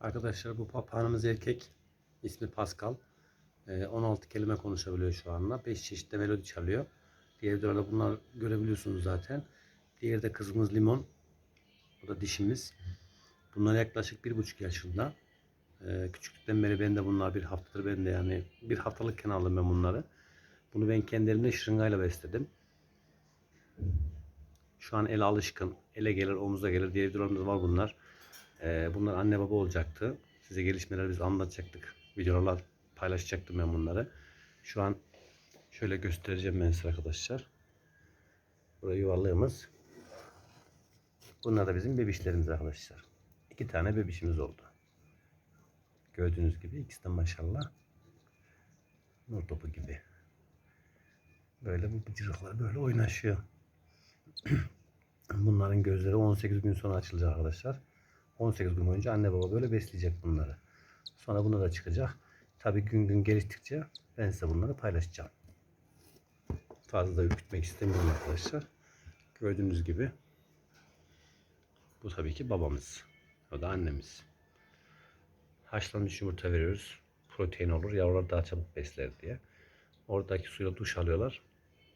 Arkadaşlar bu papağanımız erkek. İsmi Pascal. Ee, 16 kelime konuşabiliyor şu anda. 5 çeşitli melodi çalıyor. Diğer videolarda bunlar görebiliyorsunuz zaten. Diğeri de kızımız Limon. Bu da dişimiz. Bunlar yaklaşık bir buçuk yaşında. Ee, küçüklükten beri ben de bunlar bir haftadır ben de yani bir haftalıkken aldım ben bunları. Bunu ben kendi elimde şırıngayla besledim. Şu an ele alışkın. Ele gelir, omuza gelir. Diğer videolarımız var bunlar. Ee, bunlar anne baba olacaktı. Size gelişmeleri biz anlatacaktık. Videolarla paylaşacaktım ben bunları. Şu an şöyle göstereceğim ben size arkadaşlar. Buraya yuvarlığımız. Bunlar da bizim bebişlerimiz arkadaşlar. İki tane bebişimiz oldu. Gördüğünüz gibi ikisi de maşallah. Nur topu gibi. Böyle bu bıcırıklar böyle oynaşıyor. Bunların gözleri 18 gün sonra açılacak arkadaşlar. 18 gün boyunca anne baba böyle besleyecek bunları. Sonra bunlar da çıkacak. Tabii gün gün geliştikçe ben size bunları paylaşacağım. Fazla da ürkütmek istemiyorum arkadaşlar. Gördüğünüz gibi bu tabii ki babamız. O da annemiz. Haşlanmış yumurta veriyoruz. Protein olur. Yavrular daha çabuk besler diye. Oradaki suyla duş alıyorlar.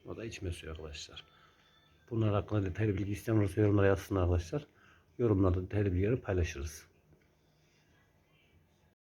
O da içme suyu arkadaşlar. Bunlar hakkında detaylı bilgi isteyen olursa yorumlara yazsın arkadaşlar. Yorumlarda detaylı bilgileri paylaşırız.